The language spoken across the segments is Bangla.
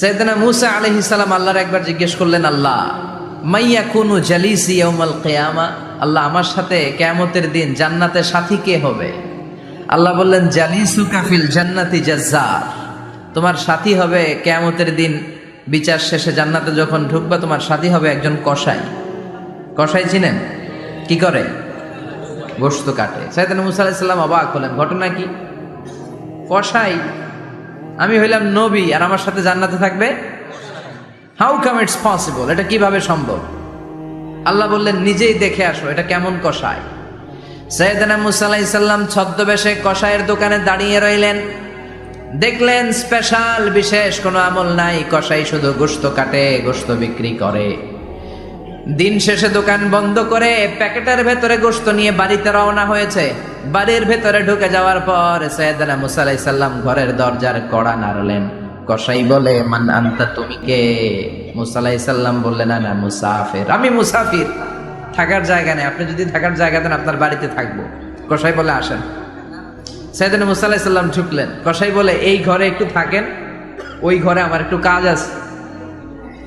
সৈয়দনা মুসা আলাইহিস সালাম আল্লাহর একবার জিজ্ঞেস করলেন, আল্লাহ, মাইয়া কুনু জালিসি ইয়াউমাল কিয়ামা? আল্লাহ, আমার সাথে কেয়ামতের দিন জান্নাতে সাথী কে হবে? আল্লাহ বললেন জালিসু কাফিল জান্নাতি জাজ্জার। তোমার সাথী হবে কেয়ামতের দিন বিচার শেষে জান্নাতে যখন ঢুকবা, তোমার সাথী হবে একজন কসাই। কসাই চিনেন? কি করে? গোশত কাটে। সৈয়দনা মুসা আলাইহিস সালাম অবাক হলেন। ঘটনা কি? কসাই আমি হইলাম নবী আর আমার সাথে জান্নাতে থাকবে? হাউ কাম ইটস পসিবল এটা কীভাবে সম্ভব? আল্লাহ বললেন, নিজেই দেখে আসো, এটা কেমন কষায় সৈয়দনা মুসা আলাইহিস সাল্লাম ছদ্মবেশে কষায়ের দোকানে দাঁড়িয়ে রইলেন। দেখলেন স্পেশাল বিশেষ কোনো আমল নাই কষাই শুধু গোস্ত কাটে গোস্ত বিক্রি করে। দিন শেষে দোকান বন্ধ করে প্যাকেটের ভেতরে গোশত নিয়ে বাড়িতে রওনা হয়েছে। বাড়ির ভেতরে ঢুকে যাওয়ার পর সৈয়দনা মুসা আলাইহিস সাল্লাম ঘরের দরজার কড়া নাড়লেন। কসাই বলে, মান আনতা, তুমি কে? মুসা আলাইহিস সাল্লাম বললেন না না মুসাফির। আমি মুসাফির। থাকার জায়গা নেই। আপনি যদি থাকার জায়গা দেন, আপনার বাড়িতে থাকব। কসাই বলে, আসেন। সৈয়দনা মুসা আলাইহিস সাল্লাম ঢুকলেন। কসাই বলে, এই ঘরে একটু থাকেন। ওই ঘরে আমার একটু কাজ আছে।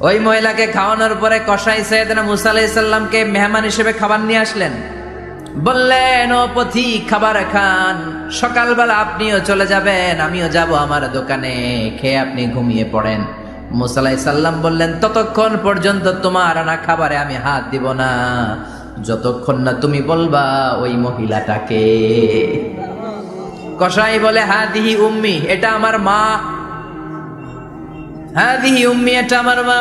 ওই মহিলাকে খাওয়ানোর পরে কসাই সৈয়দনা মুসা আলাইহিস সাল্লামকে মেহমান হিসেবে খাবার নিয়ে আসলেন। বললেন, ও পথিক খাবার খান। সকালবেলা আপনিও চলে যাবেন, আমিও যাব আমার দোকানে। খেয়ে আপনি ঘুমিয়ে পড়েন। মুসালাই সাল্লাম বললেন, ততক্ষণ পর্যন্ত তোমার আনা খাবারে আমি হাত দিব না। যতক্ষণ না তুমি বলবা ওই মহিলাটাকে। কসাই বলে হা দিহি উম্মি, এটা আমার মা হাদিহি উম্মি এটা আমার মা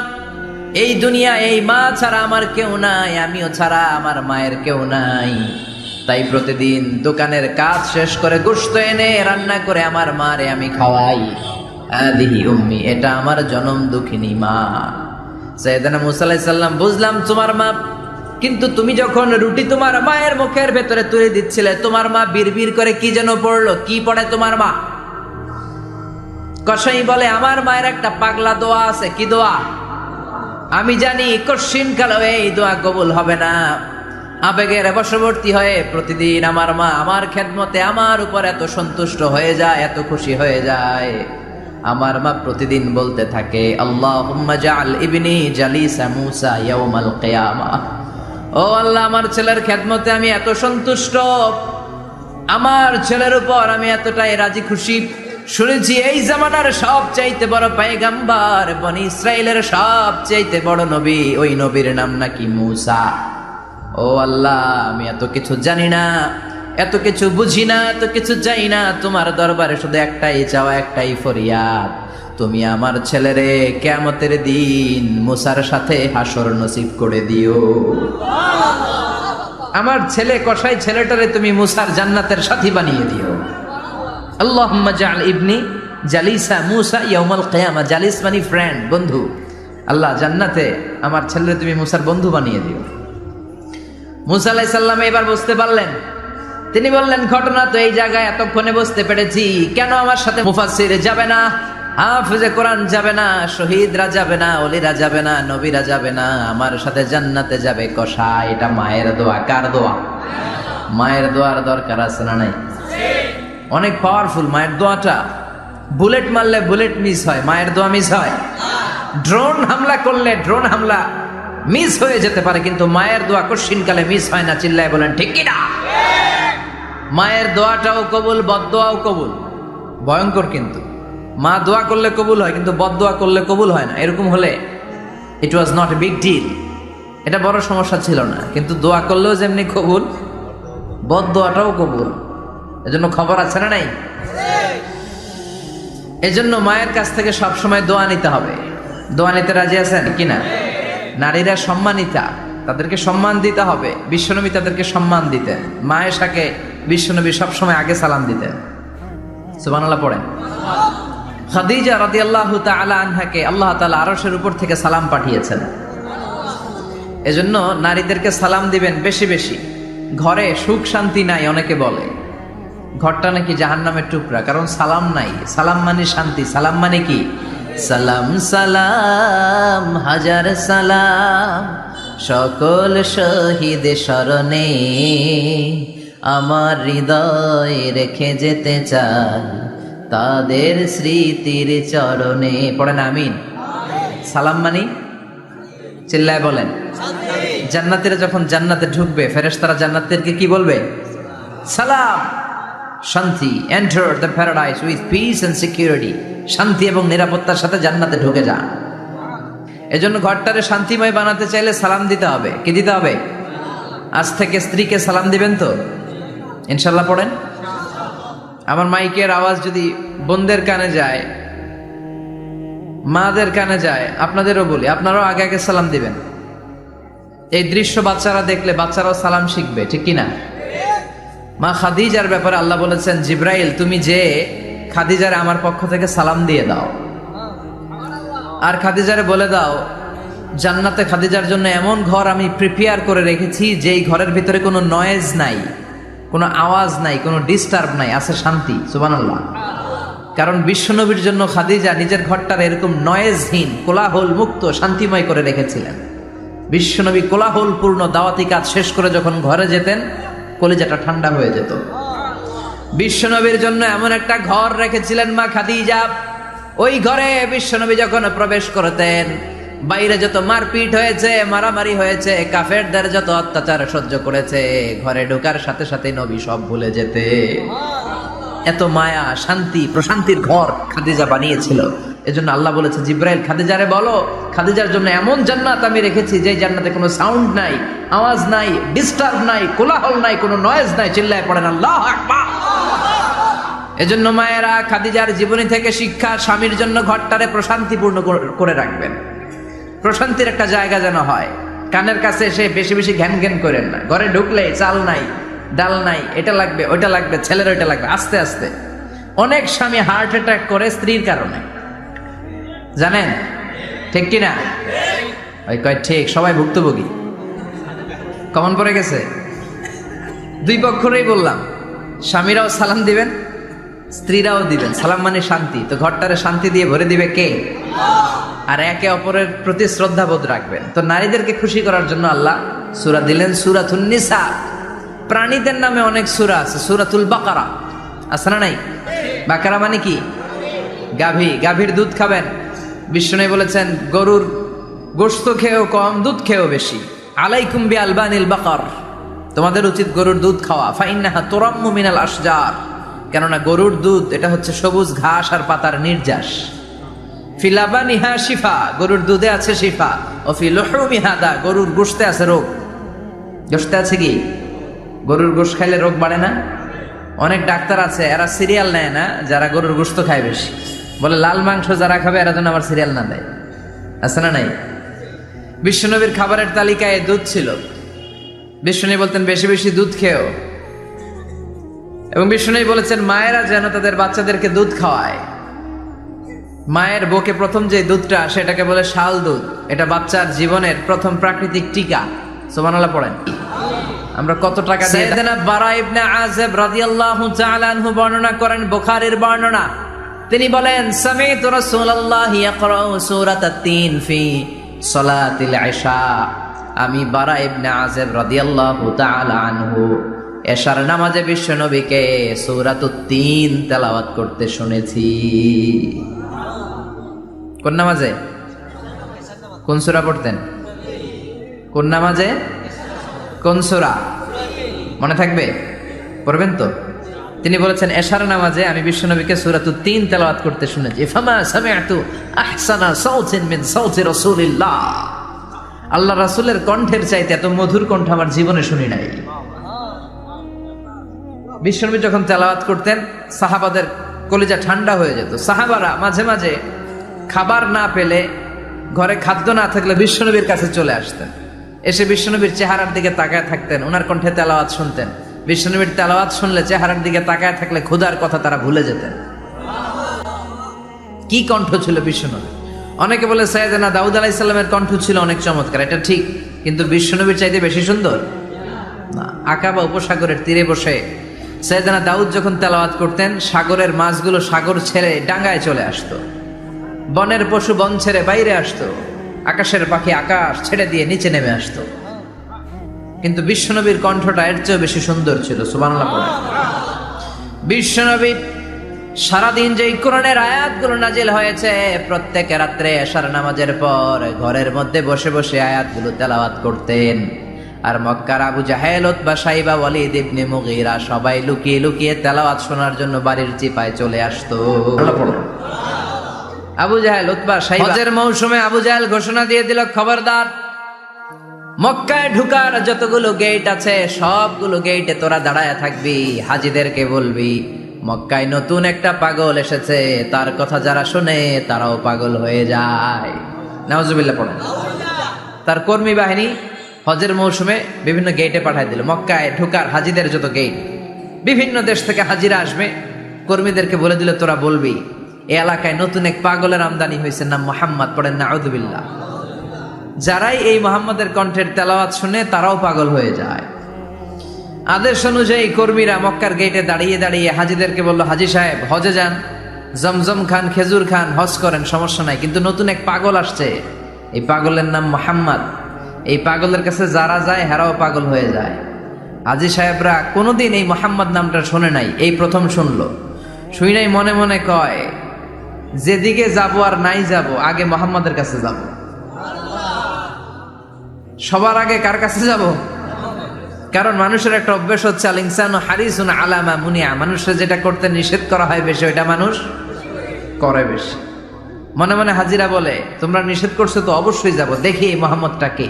এই দুনিয়া, এই মা ছাড়া আমার কেউ নাই, আমিও ছাড়া আমার মায়ের কেউ নাই। তাই প্রতিদিন দোকানের কাজ শেষ করে গোস্ত এনে রান্না করে আমার মারে আমি খাওয়াই। হাদিহি উম্মি, এটা আমার জনম দুঃখিনী মা। সৈয়দানা মুসা আলাইহিস সাল্লাম বুঝলাম তোমার মা, কিন্তু তুমি যখন রুটি তোমার মায়ের মুখের ভেতরে তুলে দিচ্ছিলে, তোমার মা বিড়বিড় করে কি যেন পড়ল, কি পড়ে তোমার মা? কসাই বলে, আমার মায়ের একটা পাগলা দোয়া আছে, কি দোয়া? আমি জানি কশিন কালো এই দোয়া কবুল হবে না। আবেগের বশবর্তী হয়ে প্রতিদিন আমার মা আমার খেদমতে আমার উপর এত সন্তুষ্ট হয়ে যায়, এত খুশি হয়ে যায়। আমার মা প্রতিদিন বলতে থাকে আল্লাহ জাল ইবনি জালিসা মুসা ইয়াউমাল কিয়ামা। ও আল্লাহ, আমার ছেলের খেদমতে আমি এত সন্তুষ্ট। আমার ছেলের উপর আমি এতটাই রাজি খুশি। শুনেছি এই জামানার সব চাইতে বড় পায়গাম্বার বনি ইসরায়েলের সব চাইতে বড় নবী। ওই নবীর নাম নাকি মুসা। ও আল্লাহ, আমি এত কিছু জানি না, এত কিছু বুঝি না, এত কিছু জানি না। তোমার দরবারে শুধু একটাই চাওয়া, একটাই ফরিয়াদ। তুমি আমার ছেলেরে কেমতের দিন মুসার সাথে হাসর নসিব করে দিও। আমার ছেলে কষাই ছেলেটারে তুমি মুসার জান্নাতের সাথী বানিয়ে দিও। আল্লাহ জাল ইবনি জালিসা মুসা ইয়াউমাল কিয়ামা। জালিস মানে ফ্রেন্ড বন্ধু। আল্লাহ জান্নাতে আমার ছেলে তুমি মুসার বন্ধু বানিয়ে দিও। মুসা আলাইহিস সাল্লাম এবার বুঝতে পারলেন। তিনি বললেন, ঘটনা তো এই জায়গায় এতক্ষণে বুঝতে পেরেছি। কেন আমার সাথে মুফাসসির যাবে না? হাফেজে কোরআন যাবে না, শহীদরা যাবে না অলিরা যাবে না, নবীরা যাবে না। আমার সাথে জান্নাতে যাবে কষা। এটা মায়ের দোয়া। কার দোয়া? মায়ের দোয়ার দরকার আছে না নাই? অনেক পাওয়ারফুল মায়ের দোয়াটা। বুলেট মারলে বুলেট মিস হয়, মায়ের দোয়া মিস হয়। ড্রোন হামলা করলে ড্রোন হামলা মিস হয়ে যেতে পারে, কিন্তু মায়ের দোয়া কশিনকালে মিস হয় না, চিল্লায় বলেন, ঠিক কি না মায়ের দোয়াটাও কবুল বদদোয়াও কবুল। ভয়ঙ্কর কিন্তু। মা দোয়া করলে কবুল হয়, কিন্তু বদদোয়া করলে কবুল হয় না। এরকম হলে it was not a big deal এটা বড় সমস্যা ছিল না, কিন্তু দোয়া করলেও যেমনি কবুল বদদোয়াটাও কবুল। এজন্য খবর আছে না নাই? এজন্য মায়ের কাছ থেকে সব সময় দোয়া নিতে হবে। দোয়া নিতে রাজি আছেন কিনা নারীরা সম্মানিতা, তাদেরকে সম্মান দিতে হবে। বিশ্বনবী তাদেরকে সম্মান দিতেন। মায়ের সাকে বিশ্বনবী সবসময় আগে সালাম দিতেন। সুবহানাল্লাহ পড়েন। খাদিজা রাদিয়াল্লাহু তাআলা আনহাকে আল্লাহ তাআলা আরশের উপর থেকে সালাম পাঠিয়েছেন। এজন্য নারীদেরকে সালাম দিবেন বেশি বেশি। ঘরে সুখ শান্তি নাই, অনেকে বলে। ঘরটা নাকি জাহান নামের টুকরা, কারণ সালাম নাই। সালাম মানে শান্তি, সালাম মানে কি? সালাম সালাম, হাজার সালাম, সকল শহীদ স্মরণে আমার হৃদয় রেখে যেতে চাই তাদের স্মৃতির চরণে। পড়েন আমিন। সালাম মানি? চিল্লায় বলেন। জান্নাতের যখন জান্নাতে ঢুকবে, ফেরেশতারা জান্নাতেরকে কি বলবে? সালাম। শান্তি। Enter the paradise with peace and security শান্তি এবং নিরাপত্তার সাথে জান্নাতে ঢুকে যান। এজন্য ঘরটারে শান্তিময় বানাতে চাইলে সালাম দিতে হবে। কি দিতে হবে? আজ থেকে স্ত্রীকে সালাম দিবেন তো? ইনশাল্লাহ পড়েন? আমার মাইকের আওয়াজ যদি বোনদের কানে যায়, মাদের কানে যায়, আপনাদেরও বলি, আপনারাও আগে আগে সালাম দিবেন। এই দৃশ্য বাচ্চারা দেখলে বাচ্চারাও সালাম শিখবে, ঠিক কিনা? মা খাদিজার ব্যাপারে আল্লাহ বলেছেন, জিব্রাইল, তুমি যে খাদিজারে আমার পক্ষ থেকে সালাম দিয়ে দাও। আর খাদিজারে বলে দাও, জান্নাতে খাদিজার জন্য এমন ঘর আমি প্রিপেয়ার করে রেখেছি, যেই ঘরের ভিতরে কোনো নয়েজ নাই, কোনো আওয়াজ নাই, কোনো ডিস্টার্ব নাই, আছে শান্তি। সুবহানাল্লাহ। কারণ বিশ্বনবীর জন্য খাদিজা নিজের ঘরটার এরকম নয়েজহীন কোলাহল মুক্ত শান্তিময় করে রেখেছিলেন। বিশ্বনবী কোলাহল পূর্ণ দাওয়াতি কাজ শেষ করে যখন ঘরে যেতেন কলিজাটা ঠান্ডা হয়ে যেত। বিশ্বনবীর জন্য এমন একটা ঘর রেখেছিলেন মা খাদিজা। ওই ঘরে বিশ্বনবী যখন প্রবেশ করতেন, বাইরে যত মারপিট হয়েছে, মারামারি হয়েছে, কাফেরদের যত অত্যাচার সহ্য করেছে, ঘরে ঢোকার সাথে সাথে নবী সব ভুলে যেতে। এত মায়া, শান্তি, প্রশান্তির ঘর খাদিজা বানিয়েছিল। এজন্য আল্লাহ বলেছে, জিব্রাইল, খাদিজারে বলো, খাদিজার জন্য এমন জান্নাত আমি রেখেছি যে জান্নাতে কোনো সাউন্ড নাই, আওয়াজ নাই ডিস্টার্ব নাই, কোলাহল নাই, কোনো নয়েজ নাই, চিল্লায় পড়েন, আল্লাহ এজন্য মায়েরা খাদিজার জীবনী থেকে শিক্ষা স্বামীর জন্য ঘরটারে প্রশান্তিপূর্ণ করে রাখবেন। প্রশান্তির একটা জায়গা যেন হয়। কানের কাছে এসে বেশি বেশি ঘ্যান ঘ্যান করেন না। ঘরে ঢুকলে চাল নাই, ডাল নাই, এটা লাগবে, ওইটা লাগবে, ছেলের ওইটা লাগবে, আস্তে আস্তে। অনেক স্বামী হার্ট অ্যাটাক করে স্ত্রীর কারণে। জানেন? ঠিক কি না ওই কয়, ঠিক, সবাই ভুক্তভোগী। কমন পড়ে গেছে? দুই পক্ষরেই বললাম, স্বামীরাও সালাম দিবেন, স্ত্রীরাও দিবেন। সালাম মানে শান্তি। তো ঘরটারে শান্তি দিয়ে ভরে দিবে কে? আর একে অপরের প্রতি শ্রদ্ধাবোধ রাখবেন। তো নারীদেরকে খুশি করার জন্য আল্লাহ সুরা দিলেন সুরাতুল নিসা। প্রাণীদের নামে অনেক সুরা আছে, সুরাতুল বাকারা। আছে না নাই? বাকারা মানে কি? গাভী। গাভীর দুধ খাবেন? বিষ্ণু বলেছেন, গরুর গোস্ত খেয়েও কম, দুধ খেয়েও বেশি। আলাইকুম বি আলবানিল বাকার। তোমাদের উচিত গরুর দুধ খাওয়া। ফাইন্নাহা তোরাম্মু মিনাল আসজার কেননা গরুর দুধ, এটা হচ্ছে সবুজ ঘাস আর পাতার নির্যাস। ফিলাবানিহা শিফা, গরুর দুধে আছে শিফা। ও ফি লহমিহাদা গরুর গোশতে আছে রোগ। গোশতে আছে কি? গরুর গোশ খাইলে রোগ বাড়ে না? অনেক ডাক্তার আছে, এরা সিরিয়াল নেয় না, যারা গরুর গোশত খায় বেশি। বলে লাল মাংস যারা খাবে এরা যেন আমার সিরিয়াল না দেয়। আছে না নাই? বিশ্বনবীর খাবারের তালিকায় দুধ ছিল। বিষ্ণু বলতেন বেশি বেশি দুধ খেয়েও এবং বিষ্ণু বলেছেন মায়েরা যেন তাদের বাচ্চাদেরকে দুধ খাওয়ায়। মায়ের বুকে প্রথম যে দুধটা সেটাকে বলে শাল দুধ। এটা বাচ্চার জীবনের প্রথম প্রাকৃতিক টিকা। সুবহানাল্লাহ পড়েন। আমরা কত টাকা দিয়ে বারা ইবনে আযিব রাদিয়াল্লাহু তাআলা আনহু বর্ণনা করেন বুখারীর বর্ণনা। তিনি বলেন, সামিতু রাসূলুল্লাহ ইয়াকরাউ সূরাতাত তিন ফি সালাতিল ইশা। আমি বারা ইবনে আযিব রাদিয়াল্লাহু তাআলা আনহু এশার নামাজে বিশ্ব নবীকে সূরাতুত তিন তেলাওয়াত করতে শুনেছি। কোন নামাজে? কোন সূরা পড়তেন? কোন নামাজে? কোন সূরা? মনে থাকবে? পড়বেন তো? তিনি বলেছেন, এশার নামাজে আমি বিশ্বনবীকে সূরাতু তিন তেলাওয়াত করতে শুনেছি। ফামা সামিআতু আহসানা সাউতিন মিন সাউতি রাসূলিল্লাহ। আল্লাহ রাসূলের কণ্ঠের চাইতে এত মধুর কণ্ঠ আমার জীবনে শুনি নাই। বিশ্বনবী যখন তেলাওয়াত করতেন, সাহাবাদের কলিজা ঠান্ডা হয়ে যেত। সাহাবারা মাঝে মাঝে খাবার না পেলে ঘরে খাদ্য না থাকলে বিশ্বনবীর কাছে চলে আসতেন। এসে বিশ্বনবীর চেহারার দিকে তাকায় থাকতেন, ওনার কণ্ঠে তেলাওয়াত শুনতেন। বিশ্বনবীর তেলাওয়াত শুনলে চেহারার দিকে তাকায় থাকলে ক্ষুধার কথা তারা ভুলে যেতেন। কি কণ্ঠ ছিল বিশ্বনবী অনেকে বলে সৈয়দনা দাউদ আলাইসাল্লামের কণ্ঠ ছিল অনেক চমৎকার, এটা ঠিক, কিন্তু বিশ্বনবীর চাইতে বেশি সুন্দর? না আকাবা উপসাগরের তীরে বসে সৈয়দনা দাউদ যখন তেলাওয়াত করতেন, সাগরের মাছগুলো সাগর ছেড়ে ডাঙ্গায় চলে আসতো। বনের পশু বন ছেড়ে বাইরে আসতো। আকাশের পাখি আকাশ ছেড়ে দিয়ে নিচে নেমে আসতো। কিন্তু বিশ্বনবীর কণ্ঠটা এর চেয়েও বেশি সুন্দর ছিল সুবাংলা পড়ে। বিশ্বনবী সারাদিন যে কোরআনের আয়াতগুলো নাজিল হয়েছে প্রত্যেক রাত্রে এশার নামাজের পর ঘরের মধ্যে বসে বসে আয়াতগুলো তেলাওয়াত করতেন। আর মক্কার আবু জাহেল বা সাইবা ওয়ালিদ ইবনে মুগীরা সবাই লুকিয়ে লুকিয়ে তেলাওয়াত শোনার জন্য বাড়ির চিপায় চলে আসতো। আবু জাহেল উতবা সাইবা। হজের মৌসুমে আবু জাহেল ঘোষণা দিয়ে দিল খবরদার মক্কায় ঢুকার যতগুলো গেট আছে, সবগুলো গেটে তোরা দাঁড়ায় থাকবি, হাজিদেরকে বলবি, মক্কায় নতুন একটা পাগল এসেছে, তার কথা যারা শুনে, তারাও পাগল হয়ে যায়। তার কর্মী বাহিনী হজের মৌসুমে বিভিন্ন গেটে পাঠায় দিল। মক্কায় ঢুকার হাজিদের যত গেট বিভিন্ন দেশ থেকে হাজিরা আসবে, কর্মীদেরকে বলে দিল, তোরা বলবি, এ এলাকায় নতুন এক পাগলের আমদানি হয়েছে, নাম মোহাম্মদ, পড়েন না আউদুবিল্লাহ যারাই এই মোহাম্মদের কণ্ঠের তেলাওয়াত শুনে তারাও পাগল হয়ে যায়। আদেশ অনুযায়ী কর্মীরা মক্কার গেটে দাঁড়িয়ে দাঁড়িয়ে হাজিদেরকে বলল, হাজি সাহেব, হজে যান। জমজম খান, খেজুর খান, হজ করেন, সমস্যা নাই। কিন্তু নতুন এক পাগল আসছে। এই পাগলের নাম মোহাম্মদ। এই পাগলের কাছে যারা যায়, হেরাও পাগল হয়ে যায়। হাজি সাহেবরা কোনোদিন এই মোহাম্মদ নামটা শোনে নাই। এই প্রথম শুনলো। শুই নাই মনে মনে কয়, যেদিকে যাব আর নাই যাব, আগে মোহাম্মদের কাছে যাব। সবার আগে কার কাছে যাব? কারণ মানুষের একটা অভ্যেস হচ্ছে আল ইনসান হারিসুন আলামা মুনিয়া। মানুষের যেটা করতে নিষেধ করা হয় বেশি, ওইটা মানুষ করে বেশি। মনে মনে হাজিরা বলে, তোমরা নিষেধ করছ তো অবশ্যই যাব, দেখি মোহাম্মদটা কে?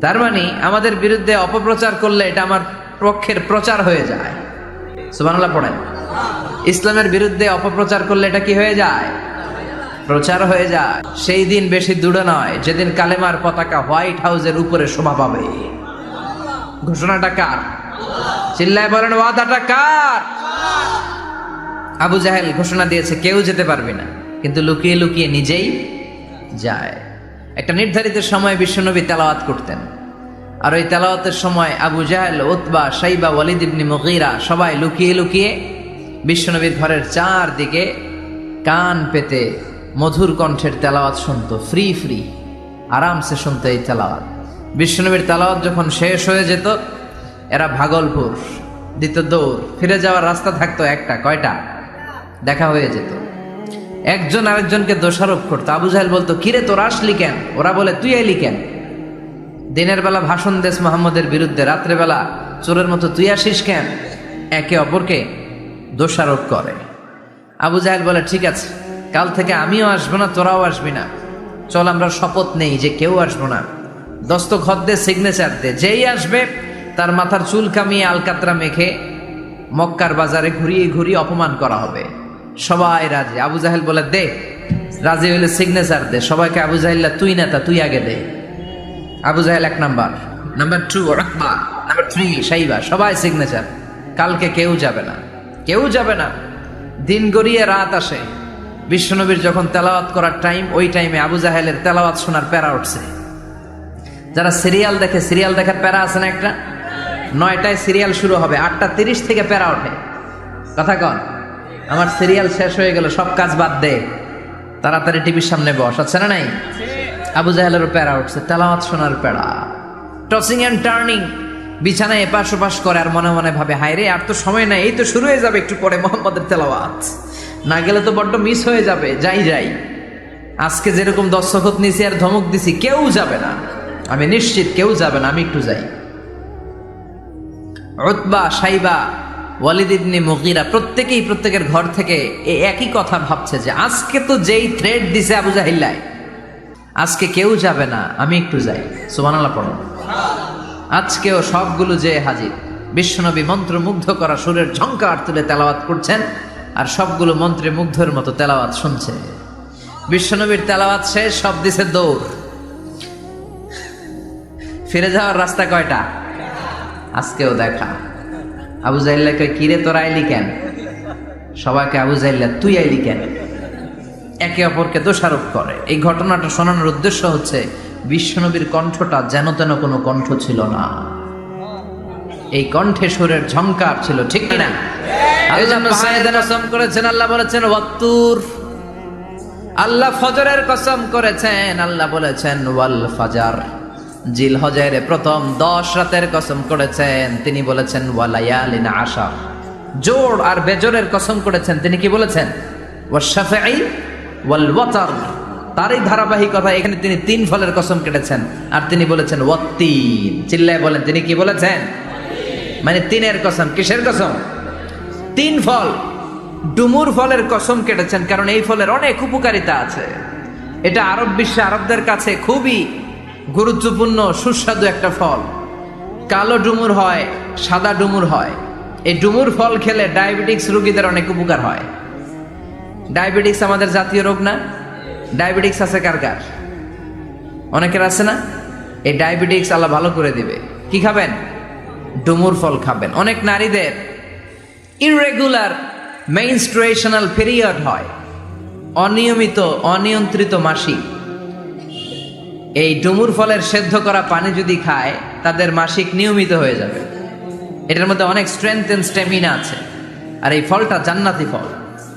তার মানে আমাদের বিরুদ্ধে অপপ্রচার করলে এটা আমার পক্ষের প্রচার হয়ে যায়। সুবহানাল্লাহ পড়েন। ইসলামের বিরুদ্ধে অপপ্রচার করলে এটা কি হয়ে যায়? প্রচার হয়ে যায়। সেই দিন বেশি দূরে নয়, যেদিন কালেমার পতাকা হোয়াইট হাউসের উপরে শোভা পাবে। ঘোষণাটা কার? চিল্লায় বলেন, ওয়াদাটা কার? আবু জাহেল ঘোষণা দিয়েছে, কেউ যেতে পারবে না। কিন্তু লুকিয়ে লুকিয়ে নিজেই যায়। একটা নির্ধারিত সময় বিশ্বনবী তেলাওয়াত করতেন। আর ওই তেলাওয়াতের সময় আবু জাহেল, উতবা সাইবা ওয়ালিদ ইবনি মুগীরা সবাই লুকিয়ে লুকিয়ে বিশ্বনবীর ঘরের চারদিকে কান পেতে মধুর কণ্ঠের তেলাওয়াত শুনত ফ্রি ফ্রি আরামসে শুনতো এই তেলাওয়াত। বিশ্বনবীর তেলাওয়াত যখন শেষ হয়ে যেত, এরা ভাগলপুর, দিত দৌড়, ফিরে যাওয়ার রাস্তা থাকতো একটা, কয়টা? দেখা হয়ে যেত। একজন আরেকজনকে দোষারোপ করতো। আবু জাহেল বলতো, কিরে, তোর আসলি কেন? ওরা বলে, তুই এলি কেন? দিনের বেলা ভাষণ দেশ মোহাম্মদের বিরুদ্ধে রাত্রেবেলা চোরের মতো, তুই আসিস কেন? একে অপরকে দোষারোপ করে। আবু জাহেল বলে, ঠিক আছে কাল থেকে আমিও আসব না, তোরাও আসবি না। চল, আমরা শপথ নেই যে কেউ আসব না। দস্তখত দে সিগনেচার দে। যেই আসবে, তার মাথার চুল কামিয়ে আলকাতরা মেখে মক্কার বাজারে ঘুরিয়ে ঘুরিয়ে অপমান করা হবে। সবাই রাজি। আবু জাহেল বলে, দে, রাজি হইলে সিগনেচার দে। সবাইকে আবু জাহেল্লা তুই নেতা, তুই আগে দে। আবু জাহেল এক নাম্বার। নাম্বার টু রাকবা নাম্বার থ্রি সাইবা। সবাই সিগনেচার কালকে কেউ যাবে না। কেউ যাবে না। দিন গড়িয়ে রাত আসে। বিশ্বনবীর যখন তেলাওয়াত করার টাইম ওই টাইমে আবু জাহেলের তেলাওয়াত শোনার প্যারা উঠছে। যারা সিরিয়াল দেখে সিরিয়াল দেখার প্যারা আছে না একটা? নয়টায় সিরিয়াল শুরু হবে, আটটা তিরিশ থেকে প্যারা ওঠে। কথা কন, আমার সিরিয়াল শেষ হয়ে গেল, সব কাজ বাদ দে। তাড়াতাড়ি টিভির সামনে বস, আছে না নাই? আবু জাহেলেরও প্যারা উঠছে, তেলাওয়াত শোনার প্যারা। টসিং অ্যান্ড টার্নিং বিছানায় এপাশ ওপাশ করে আর মনে মনে ভাবে হায় রে আর তো সময় নাই, এই তো শুরু হয়ে যাবে একটু পরে মোহাম্মদের তেলাওয়াত। না গেলে তো বড্ড মিস হয়ে যাবে, যাই যাই। আজকে যেরকম দর্শকত নিছি আর ধমক দিছি, কেউ যাবে না। আমি নিশ্চিত কেউ যাবে না, আমি একটু যাই। উতবা, সাইবা, ওয়ালিদ মুগিরা প্রত্যেকেই প্রত্যেকের ঘর থেকে এই একই কথা ভাবছে যে, আজকে তো যেই থ্রেড দিছে আবু জাহিল্লায় আজকে কেউ যাবে না, আমি একটু যাই। সুবহানাল্লাহ পড়ো। আজকেও সবগুলো যে হাজির, বিশ্বনবী মন্ত্রমুগ্ধ করা সুরের ঝঙ্কার তুলে তেলাওয়াত করছেন। আর সবগুলো মন্ত্রে মুগ্ধের মতো তেলাওয়াত শুনছে। বিশ্বনবীর তেলাওয়াত শেষ, সব দিছে দৌড়। ফিরে যাওয়ার রাস্তা কয়টা? আজকেও দেখা। আবু জাইল্লাকে কিরে, তোরা আইলি কেন? সবাইকে আবু জাইল্লা, তুই আইলি কেন? একে অপরকে দোষারোপ করে। এই ঘটনাটা শোনানোর উদ্দেশ্য হচ্ছে, বিশ্বনবীর কণ্ঠটা যেন তেন কোনো কণ্ঠ ছিল না। এই কণ্ঠে সুরের ঝংকার ছিল, ঠিক কিনা কসম করেছেন আল্লাহ বলেছেন ওয়াত্তুর। আল্লাহ ফজরের কসম করেছেন আল্লাহ বলেছেন ওয়াল ফাজার। জিল হজের প্রথম দশ রাতের কসম করেছেন তিনি বলেছেন ওয়ালায়ালিন আশা জোর আর বেজোরের কসম করেছেন তিনি কি বলেছেন? ওয়াশাফাই ওয়াল ওয়াতার তারই ধারাবাহিকতা এখানে তিনি তিন ফলের কসম কেটেছেন আর তিনি বলেছেন ওয়াত্তিন। চিল্লায় বলেন তিনি কি বলেছেন? মানে তিনের কসম কিসের কসম? তিন ফল। ডুমুর ফলের কসম কেটেছেন, কারণ এই ফলের অনেক উপকারিতা আছে। এটা আরব বিশ্বে আরবদের কাছে খুবই গুরুত্বপূর্ণ, সুস্বাদু একটা ফল। কালো ডুমুর হয়, সাদা ডুমুর হয়। এই ডুমুর ফল খেলে ডায়াবেটিক্স রোগীদের অনেক উপকার হয়। ডায়াবেটিক্স আমাদের জাতীয় রোগ না? ডায়াবেটিক্স আছে কার কার? অনেকের আছে না? এই ডায়াবেটিক্স আল্লাহ ভালো করে দিবে। কি খাবেন? ডুমুর ফল খাবেন। অনেক নারীদের ইরেগুলার মেইনস্ট্রুয়েশনাল পিরিয়ড হয়। অনিয়মিত, অনিয়ন্ত্রিত মাসিক এই ডুমুর ফলের সেদ্ধ করা পানি যদি খায়, তাদের মাসিক নিয়মিত হয়ে যাবে। এটার মধ্যে অনেক স্ট্রেংথ এন্ড স্টেমিনা আছে। আর এই ফলটা জান্নাতি ফল।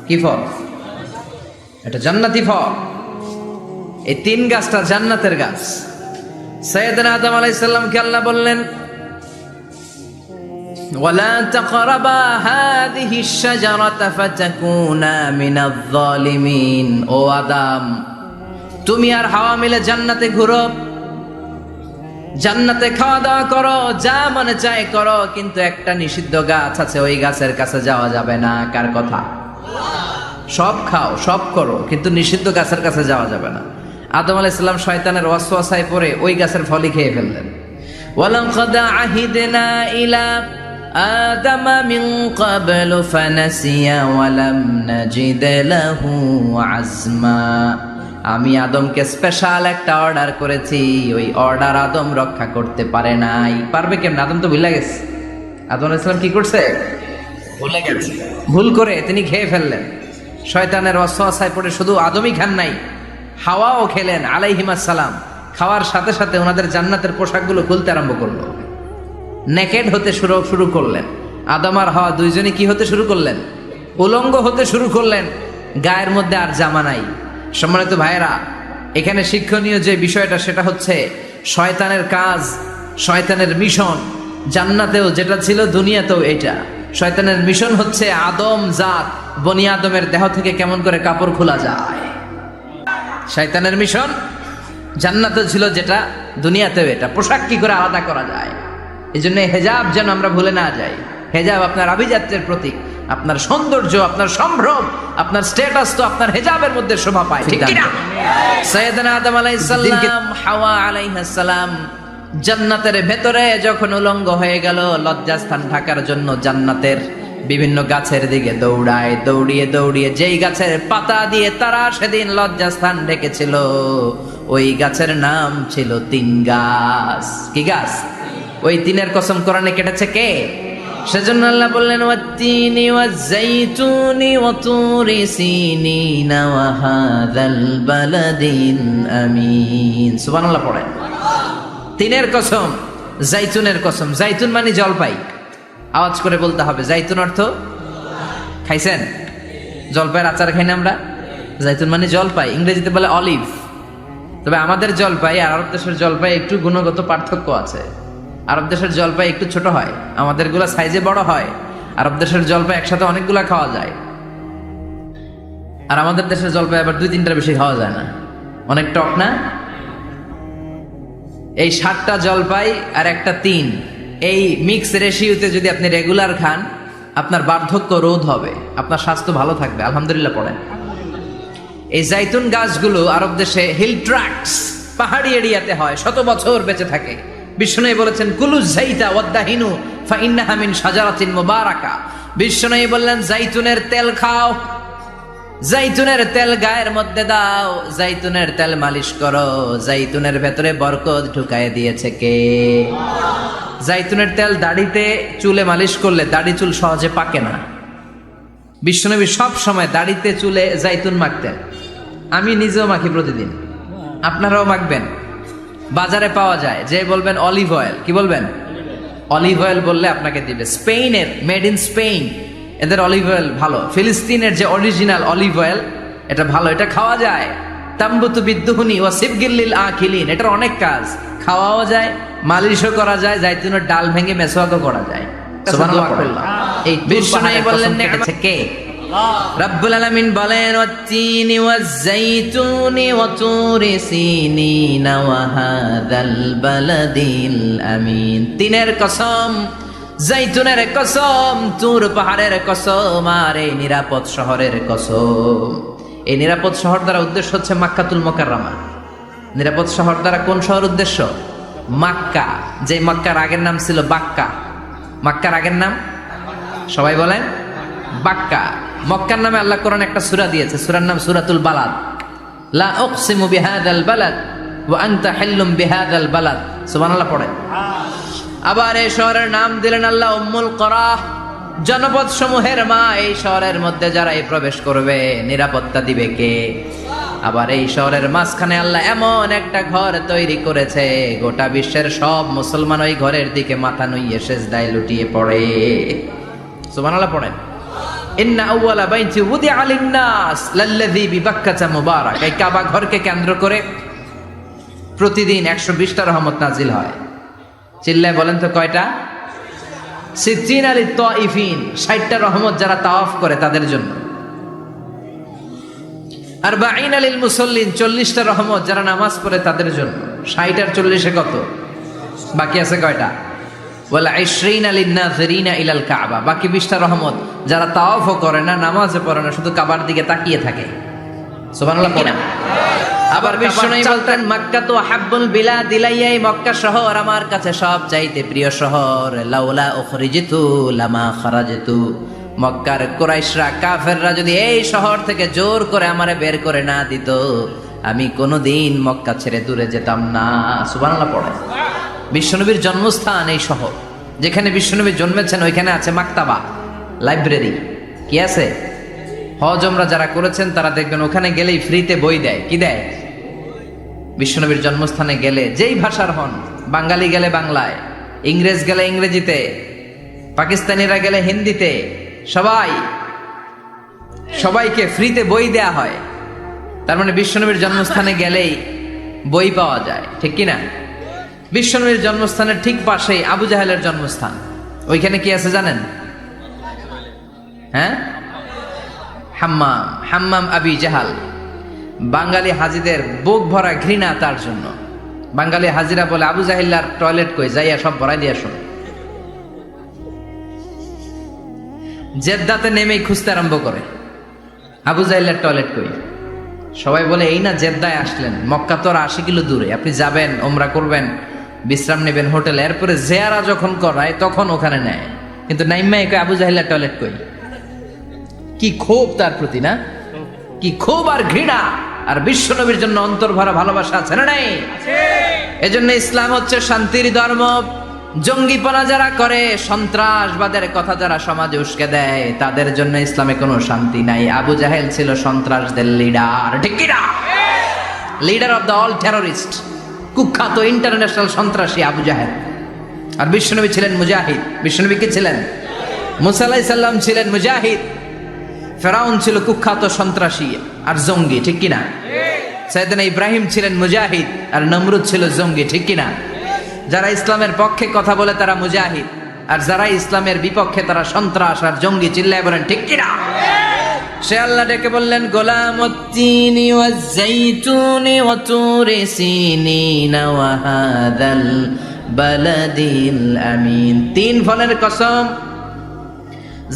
কি ফল? এটা জান্নাতি ফল। এই তিন গাছটা জান্নাতের গাছ। সৈয়দ আদম আলাইসাল্লামকে আল্লাহ বললেন ولا تقربا هذه الشجرة فتكونا من الظالمين ও আদম তুমি আর হাওয়া মিলে জান্নাতে ঘুরো জান্নাতে খাওয়া দাওয়া করো যা মনে চায় করো কিন্তু একটা নিষিদ্ধ গাছ আছে ওই গাছের কাছে যাওয়া যাবে না কার কথা সব খাও সব করো কিন্তু নিষিদ্ধ গাছের কাছে যাওয়া যাবে না আদম আলাইসাল্লাম শয়তানের ওয়াসওয়াসায় পড়ে ওই গাছের ফলই খেয়ে ফেললেন ولقد عهدنا إلى آدم من قبل فنسي ولم نجد له عزما আমি আদমকে স্পেশাল একটা অর্ডার করেছি ওই অর্ডার আদম রক্ষা করতে পারে নাই পারবে কেমন আদম তো ভুলে গেছে আদম আলাইসালাম কি করছে ভুলে গেছে ভুল করে তিনি খেয়ে ফেললেন শয়তানের অসহায় পড়ে শুধু আদমই খান নাই হাওয়াও খেলেন আলাইহিমাস সালাম খাওয়ার সাথে সাথে ওনাদের জান্নাতের পোশাকগুলো খুলতে আরম্ভ করলো নেকেড হতে শুরু শুরু করলেন। আদম আর হাওয়া দুইজনে কি হতে শুরু করলেন? উলঙ্গ হতে শুরু করলেন। গায়ের মধ্যে আর জামা নাই। সম্মানিত ভাইয়েরা, এখানে শিক্ষণীয় যে বিষয়টা, সেটা হচ্ছে শয়তানের কাজ, শয়তানের মিশন। জান্নাতেও যেটা ছিল, দুনিয়াতেও এটা। শয়তানের মিশন হচ্ছে আদম জাত, বনি আদমের দেহ থেকে কেমন করে কাপড় খোলা যায়। শয়তানের মিশন জান্নাতেও ছিল যেটা, দুনিয়াতেও এটা। পোশাক কি করে আলাদা করা যায়? এই জন্য হেজাব যেন আমরা ভুলে না যাই। হেজাব আপনার আভিজাত্যের প্রতীক আপনার সৌন্দর্য আপনার সম্ভ্রম আপনার স্ট্যাটাস তো আপনার হেজাবের মধ্যে শোভা পায় ঠিক কিনা? সৈয়দনা আদম আলাইহিস সালাম হাওয়া আলাইহিস সালাম জান্নাতের ভেতরে যখন উলঙ্গ হয়ে গেল লজ্জাস্থান ঢাকার জন্য জান্নাতের বিভিন্ন গাছের দিকে দৌড়ায় দৌড়িয়ে দৌড়িয়ে যেই গাছের পাতা দিয়ে তারা সেদিন লজ্জাস্থান ডেকেছিল ওই গাছের নাম ছিল তিন গাছ। কি গাছ? ওই তিনের কসম কোরআনে কেটেছে কে? সেজন্য আল্লাহ বললেন, ওয়াত্তিনি ওয়াজ্জাইতুনি ওয়াতুরি সিনিনা ওয়া হাযাল বালাদিন আমিন। সুবহানাল্লাহ পড়েন। তিনের কসম জাইতুনের কসম। জাইতুন মানে জলপাই। আওয়াজ করে বলতে হবে জাইতুন অর্থ খাইছেন? জলপাইয়ের আচার খাই না আমরা? জাইতুন মানে জলপাই। ইংরেজিতে বলে অলিভ। তবে আমাদের জলপাই আর আরব দেশের জলপাই একটু গুণগত পার্থক্য আছে। আরব দেশের জলপাই একটু ছোট হয় আমাদেরগুলা সাইজে বড় হয়, আরব দেশের জলপাই একসাথে অনেকগুলা খাওয়া যায়। আর আমাদের দেশের জলপাই আবার দুই তিনটার বেশি খাওয়া যায় না। অনেক টক না? এই সাতটা জলপাই আর একটা তিন, এই মিক্স রেশিওতে যদি আপনি রেগুলার খান, আপনার বার্ধক্য রোধ হবে, আপনার স্বাস্থ্য ভালো থাকবে, আলহামদুলিল্লাহ পড়েন। এই জাইতুন গাছগুলো আরব দেশে হিল ট্রাক্স পাহাড়ি এরিয়াতে হয়, শত বছর বেঁচে থাকে। বিষ্ণু বলেছেন, কুলু জাইতা ওয়াদ্দাহিনু ফাইন্নাহা মিন শাজারাতিন মুবারাকা। বিষ্ণু বললেন জাইতুনের তেল খাও জাইতুনের তেল গায়ের মধ্যে দাও জাইতুনের তেল মালিশ করো জাইতুনের ভেতরে বরকত ঢুকায় দিয়েছে কে? জাইতুনের তেল দাড়িতে চুলে মালিশ করলে দাড়ি চুল সহজে পাকে না। বিশ্বনবী সব সময় দাড়িতে চুলে জাইতুন মাখতেন। আমি নিজেও মাখি প্রতিদিন। আপনারাও মাখবেন। বাজারে পাওয়া যায়। যে বলবেন অলিভ অয়েল কি বলবেন? অলিভ অয়েল বললে আপনাকে দিবে। স্পেনের মেড ইন স্পেন এদের অলিভ অয়েল ভালো। ফিলিস্তিনের যে অরিজিনাল অলিভ অয়েল এটা ভালো। এটা খাওয়া যায়। তাম্বুতু বিদ্যুহনি ও সিবগিল্লিল আখিলিন এটার অনেক কাজ। খাওয়াও যায় মালিশও করা যায় জাইতুনের ডাল ভেঙে মেসোয়াকও করা যায়। এই বললেন কে? রব্বুল আলামিন বলেন, ওয়াত্তিনি ওয়াজ-যাইতুনি ওয়া তুরি সিনিনা ওয়া হাদাল বালাদিল আমিন। তিনের কসম জাইতুনের কসম, তুর পাহাড়ের কসম, আর এই নিরাপদ শহরের কসম। এই নিরাপদ শহর দ্বারা উদ্দেশ্য হচ্ছে মাক্কাতুল মোকাররমা। নিরাপদ শহর দ্বারা কোন শহর উদ্দেশ্য? মাক্কা। যে মাক্কার আগের নাম ছিল বাক্কা। মাক্কার আগের নাম? সবাই বলেন, বাক্কা। মক্কার নামে আল্লাহ কোরআন একটা সুরা দিয়েছে। সুরার নাম সুরাতুল বালাদ। লা উকসিমু বিহাদাল বালাদ ওয়া আনতা হিল্লুম বিহাদাল বালাদ। সুবহানাল্লাহ পড়েন আবার এই শহরের নাম দিলেন আল্লাহ উম্মুল করা। জনপদ সমূহের মা এই শহরের মধ্যে যারা এই প্রবেশ করবে, নিরাপত্তা দিবে কে? আবার এই শহরের মাঝখানে আল্লাহ এমন একটা ঘর তৈরি করেছে, গোটা বিশ্বের সব মুসলমান ওই ঘরের দিকে মাথা নুইয়ে শেষ দায় লুটিয়ে পড়ে। সুবহানাল্লাহ পড়েন ইন্না আউওয়ালা বাইতি উদিআ লিন-নাস লাল্লাযী বিবাক্কাতা মুবারাক। এই কাবা কেন্দ্র করে প্রতিদিন 120টা রহমত নাজিল হয়। চিল্লায় বলেন তো কয়টা? সিদ্দিন আলী তাইফিন ষাটটা রহমত যারা তাওয়াফ করে তাদের জন্য। আর বাইন আলীল মুসল্লিন চল্লিশটা রহমত যারা নামাজ পড়ে তাদের জন্য। ষাট আর চল্লিশে কত? বাকি আছে কয়টা? বলে আইশ্রিন আলিন্না জেরিনা ইলাল কাবা। বাকি বিশটা রহমত যারা তাওয়াফও করে না নামাজে পড়ে না শুধু কাবার দিকে তাকিয়ে থাকে। সুবহানাল্লাহ পড়ে আবার বলতেন মক্কা তো হাব্বুল বিলা দিলাইয়াই মক্কা শহর আমার কাছে সব চাইতে প্রিয় শহর। লাউলা উখরিজিতু লামা খারাজিতু। মক্কার কুরাইশরা কাফেররা যদি এই শহর থেকে জোর করে আমারে বের করে না দিত আমি কোনোদিন মক্কা ছেড়ে দূরে যেতাম না। সুবহানাল্লাহ পড়ে বিশ্বনবীর জন্মস্থান এই শহর। যেখানে বিশ্বনবী জন্মেছেন, ওইখানে আছে মাক্তাবা লাইব্রেরি। কি আছে? হজমরা যারা করেছেন, তারা দেখবেন ওখানে গেলেই ফ্রিতে বই দেয়। কি দেয়? বিশ্বনবীর জন্মস্থানে গেলে যেই ভাষার হন, বাঙালি গেলে বাংলায়, ইংরেজ গেলে ইংরেজিতে, পাকিস্তানিরা গেলে হিন্দিতে, সবাই, সবাইকে ফ্রিতে বই দেয়া হয়। তার মানে বিশ্বনবীর জন্মস্থানে গেলেই বই পাওয়া যায়, ঠিক কি না বিশ্বনবীর জন্মস্থানের ঠিক পাশেই আবু জাহেলের জন্মস্থান। ওইখানে কি আছে জানেন? হ্যাঁ? হাম্মাম হাম্মাম আবি জাহাল। বাঙালি হাজিদের বুক ভরা ঘৃণা তার জন্য। বাঙালি হাজিরা বলে, আবু জাহিল্লার টয়লেট কই? যাইয়া সব ভরাই দিয়ে আসুন জেদ্দাতে নেমেই খুঁজতে আরম্ভ করে। আবু জাহিল্লার টয়লেট কই? সবাই বলে, এই না জেদ্দায় আসলেন। মক্কা তো আর আশি কিলো দূরে। আপনি যাবেন, ওমরা করবেন। বিশ্রাম নেবেন হোটেলে। এরপরে জেয়ারা যখন করায় তখন ওখানে নেয়। কিন্তু নাইম্মা একে আবু জাহিল্লার টয়লেট কই? কি ক্ষোভ তার প্রতি না? কি ক্ষোভ আর ঘৃণা। আর বিশ্বনবীর জন্য অন্তর ভরা ভালোবাসা আছে না নাই? এজন্য ইসলাম হচ্ছে শান্তির ধর্ম। জঙ্গিপনা যারা করে সন্ত্রাসবাদের কথা যারা সমাজে উস্কে দেয় তাদের জন্য ইসলামে কোনো শান্তি নাই। আবু জাহেল ছিল সন্ত্রাসদের লিডার ঠিক কিনা? Leader of the all terrorist কুখ্যাত ইন্টারন্যাশনাল সন্ত্রাসী আবু জাহেল। আর বিশ্বনবী ছিলেন মুজাহিদ। বিশ্বনবী কে ছিলেন? মুসা আলাইহিস সাল্লাম ছিলেন মুজাহিদ। ফেরাউন ছিল কুখ্যাত সন্ত্রাসী আর জঙ্গি, ঠিক কিনা? সাইদানা ইব্রাহিম ছিলেন মুজাহিদ আর নমরুদ ছিল জঙ্গি, ঠিক কিনা? যারা ইসলামের পক্ষে কথা বলে তারা মুজাহিদ, আর যারা ইসলামের বিপক্ষে তারা সন্ত্রাস আর জঙ্গি চিল্লায় বলেন, ঠিক কিনা? সে আল্লাহ ডেকে বললেন, গোলামুদ্দিনি ওয়াজাইতুনি ওয়া তুরি সিনিনা ওয়া হাদাল বালাদিল আমিন। তিন ফলের কসম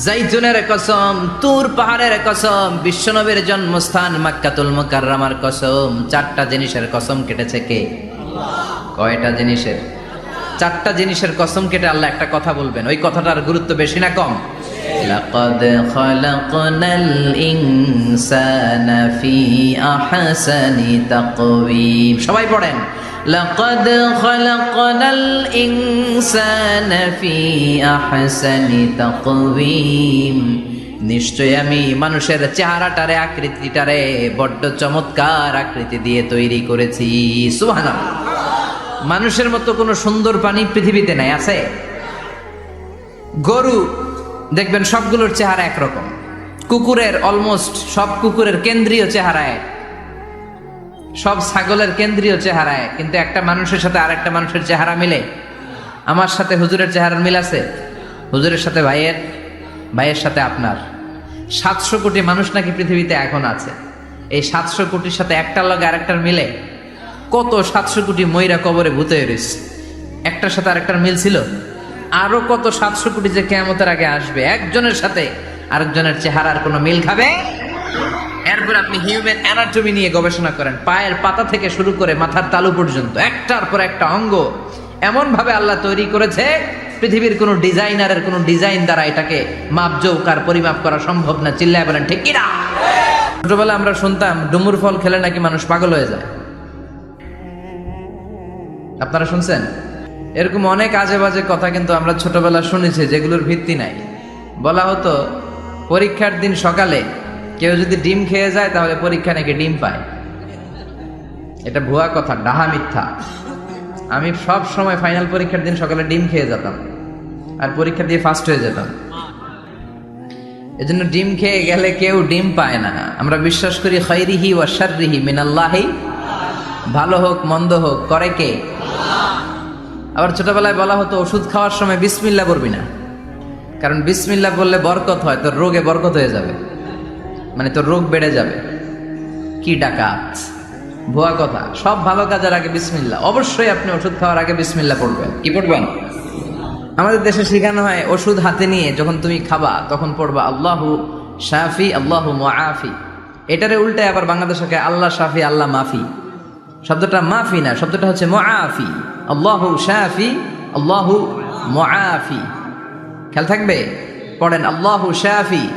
জাইতুনের কসম, তুর পাহাড়ের কসম, বিশ্বনবীর জন্মস্থান মাক্কাতুল মুকাররমার কসম। চারটা জিনিসের কসম কেটেছে কে? কয়টা জিনিসের? চারটা জিনিসের কসম কেটে আল্লাহ একটা কথা বলবেন। ওই কথাটার গুরুত্ব বেশি না কম? লাকাদ খালাকনাল ইনসানা ফি আহসানি তাকওয়িম সবাই পড়েন لقد خلقنا الإنسان في أحسن تقويم নিশ্চয় আমি মানুষের চেহারাটারে আকৃতিটারে বড্ড চমৎকার আকৃতি দিয়ে তৈরি করেছি সুবহানাল্লাহ মানুষের মতো কোনো সুন্দর প্রাণী পৃথিবীতে নাই আছে গরু দেখবেন সবগুলোর চেহারা একরকম। কুকুরের অলমোস্ট সব কুকুরের কেন্দ্রীয় চেহারায় সব ছাগলের কেন্দ্রীয় চেহারায় কিন্তু একটা মানুষের সাথে আরেকটা মানুষের চেহারা মিলে? আমার সাথে হুজুরের চেহারার মিল আছে? হুজুরের সাথে ভাইয়ের? ভাইয়ের সাথে আপনার? সাতশো কোটি মানুষ নাকি পৃথিবীতে এখন আছে? এই সাতশো কোটির সাথে একটার লগে আরেকটার মিলে? কত সাতশো কোটি ময়রা কবরে ভূতে রয়েছে একটার সাথে আরেকটার মিল ছিল? আরও কত সাতশো কোটি যে কেয়ামতের আগে আসবে? একজনের সাথে আরেকজনের চেহারার কোনো মিল খাবে? এরপর আপনি হিউম্যান অ্যানাটমি নিয়ে গবেষণা করেন। পায়ের পাতা থেকে শুরু করে মাথার তালু পর্যন্ত, একটার পর একটা অঙ্গ। এমন ভাবে আল্লাহ তৈরি করেছে, পৃথিবীর কোনো ডিজাইনারের কোনো ডিজাইন দ্বারা এটাকে মাপজৌকার পরিমাপ করা সম্ভব না। চিল্লায় বলেন, ঠিক কিনা ছোটবেলা আমরা শুনতাম, ডুমুর ফল খেলে নাকি মানুষ পাগল হয়ে যায়। আপনারা শুনছেন? এরকম অনেক আজে বাজে কথা কিন্তু আমরা ছোটবেলা শুনেছি, যেগুলোর ভিত্তি নাই। বলা হতো, পরীক্ষার দিন সকালে কেউ যদি ডিম খেয়ে যায়, তাহলে পরীক্ষা নাকি ডিম পায়। এটা ভুয়া কথা, ডাহা মিথ্যা। আমি সব সময় ফাইনাল পরীক্ষার দিন সকালে ডিম খেয়ে যেতাম, আর পরীক্ষা দিয়ে ফার্স্ট হয়ে যেতাম। এজন্য ডিম খেয়ে গেলে কেউ ডিম পায় না। আমরা বিশ্বাস করি খৈরিহি ওয়া মিনাল্লাহি। ভালো হোক, মন্দ হোক, করে কে? আবার ছোটবেলায় বলা হতো ওষুধ খাওয়ার সময় বিসমিল্লা করবি না। কারণ বিসমিল্লা বললে বরকত হয় তোর রোগে বরকত হয়ে যাবে। মানে তোর রোগ বেড়ে যাবে। কি ডাকাত? ভুয়া কথা। সব ভালো কাজের আগে বিসমিল্লা। অবশ্যই আপনি ওষুধ খাওয়ার আগে বিসমিল্লা পড়বেন। কি পড়বেন? আমাদের দেশে শেখানো হয় ওষুধ হাতে নিয়ে যখন তুমি খাবা তখন পড়বা আল্লাহু শাফি আল্লাহু মুআফি। এটারে উল্টে আবার বাংলাদেশকে আল্লাহ শাফি আল্লাহ মাফি। শব্দটা মাফি না, শব্দটা হচ্ছে মুআফি। আল্লাহু শাফি, আল্লাহু মুআফি। খেয়াল থাকবে? পড়েন, আল্লাহু শাফি,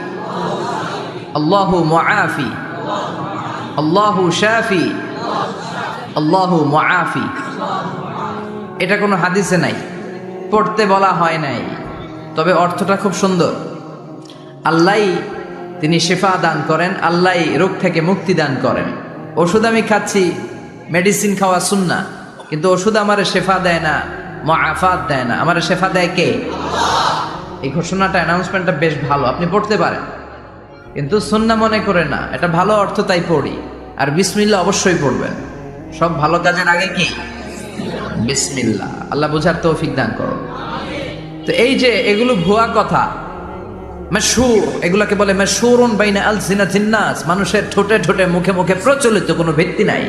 আল্লাহু মুআফি। আল্লাহু শাফি, আল্লাহু মুআফি। এটা কোনো হাদিসে নাই। পড়তে বলা হয় নাই। তবে অর্থটা খুব সুন্দর। আল্লাহ তিনি শেফা দান করেন, আল্লাহ রোগ থেকে মুক্তি দান করেন। ওষুধ আমি খাচ্ছি মেডিসিন খাওয়া সুন্না কিন্তু ওষুধ আমার শেফা দেয় না মাফাত দেয় না। আমার শেফা দেয় কে? এই ঘোষণাটা অ্যানাউন্সমেন্টটা বেশ ভালো, আপনি পড়তে পারেন। কিন্তু সুন্না মনে করে না, এটা ভালো অর্থ তাই পড়ি। আর বিসমিল্লা অবশ্যই পড়বেন। সব ভালো কাজের আগে কি? বিসমিল্লা আল্লাহ বোঝার তৌফিক দান করো তো এই যে এগুলো ভুয়া কথা মেশুর এগুলোকে বলে মেশুরুন বাইনা আল জিন্নাস মানুষের ঠোঁটে ঠোঁটে, মুখে মুখে প্রচলিত কোনো ভিত্তি নাই।